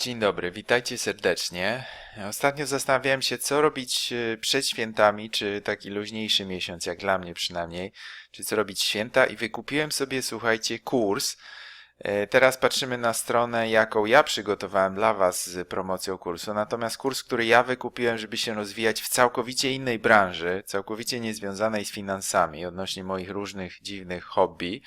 Dzień dobry, witajcie serdecznie. Ostatnio zastanawiałem się, co robić e, przed świętami, czy taki luźniejszy miesiąc, jak dla mnie przynajmniej, czy co robić święta i wykupiłem sobie, słuchajcie, kurs. E, Teraz patrzymy na stronę, jaką ja przygotowałem dla Was z promocją kursu. Natomiast kurs, który ja wykupiłem, żeby się rozwijać w całkowicie innej branży, całkowicie niezwiązanej z finansami, odnośnie moich różnych dziwnych hobby.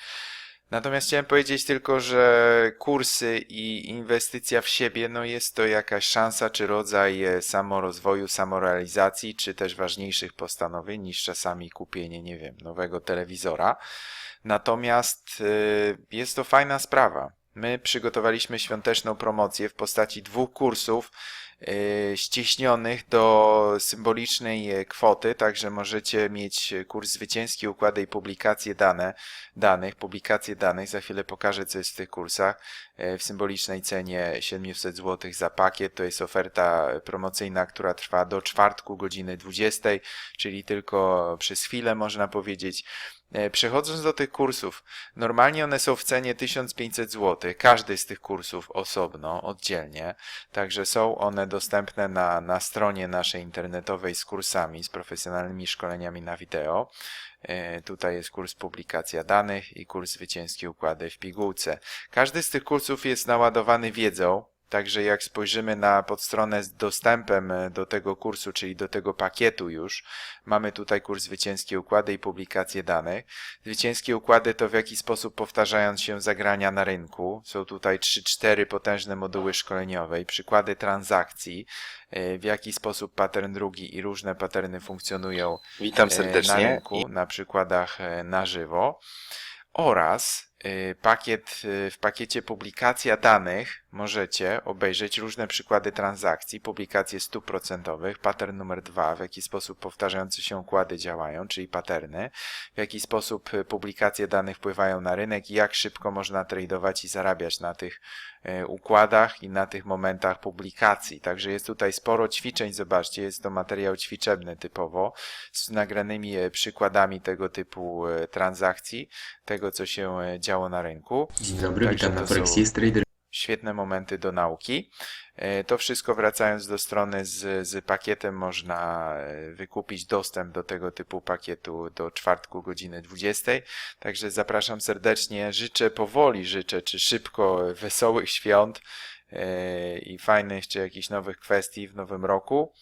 Natomiast chciałem powiedzieć tylko, że kursy i inwestycja w siebie, no jest to jakaś szansa czy rodzaj e, samorozwoju, samorealizacji, czy też ważniejszych postanowień niż czasami kupienie, nie wiem, nowego telewizora. Natomiast y, jest to fajna sprawa. My przygotowaliśmy świąteczną promocję w postaci dwóch kursów y, ścieśnionych do symbolicznej e, kwoty, także możecie mieć kurs zwycięski, układy i publikacje dane, danych, publikacje danych. Za chwilę pokażę, co jest w tych kursach. E, W symbolicznej cenie 700 zł za pakiet. To jest oferta promocyjna, która trwa do czwartku godziny 20, czyli tylko przez chwilę można powiedzieć. E, Przechodząc do tych kursów, normalnie one są w cenie 1500 zł, każdy z tych kursów osobno, oddzielnie, także są one dostępne na, na stronie naszej internetowej z kursami, z profesjonalnymi szkoleniami na wideo. E, Tutaj jest kurs publikacja danych i kurs zwycięskie układy w pigułce. Każdy z tych kursów jest naładowany wiedzą, Także jak spojrzymy na podstronę z dostępem e, do tego kursu, czyli do tego pakietu już, mamy tutaj kurs Zwycięskie Układy i publikacje danych. Zwycięskie układy to w jaki sposób powtarzając się zagrania na rynku. Są tutaj 3-4 potężne moduły szkoleniowe przykłady transakcji, e, w jaki sposób pattern drugi i różne patterny funkcjonują Witam e, na serdecznie. rynku, na przykładach na żywo oraz pakiet, y, w pakiecie publikacja danych możecie obejrzeć różne przykłady transakcji, publikacje stuprocentowych, pattern numer dwa, w jaki sposób powtarzające się układy działają, czyli patterny, w jaki sposób y, publikacje danych wpływają na rynek i jak szybko można tradować i zarabiać na tych y, układach i na tych momentach publikacji. Także jest tutaj sporo ćwiczeń, zobaczcie, jest to materiał ćwiczebny typowo, z nagranymi przykładami tego typu transakcji, tego co się e, działo na rynku. Dzień dobry, Także witam na Forex Jest Trader. Świetne momenty do nauki. E, To wszystko wracając do strony z, z pakietem można e, wykupić dostęp do tego typu pakietu do czwartku godziny 20. Także zapraszam serdecznie. Życzę powoli, życzę czy szybko wesołych świąt e, i fajnych czy jakichś nowych kwestii w nowym roku.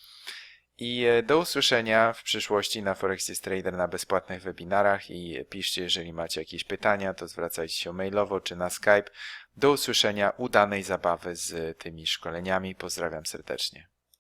I e, do usłyszenia w przyszłości na Forex Trader na bezpłatnych webinarach i piszcie, jeżeli macie jakieś pytania, to zwracajcie się mailowo czy na Skype. Do usłyszenia, udanej zabawy z tymi szkoleniami. Pozdrawiam serdecznie.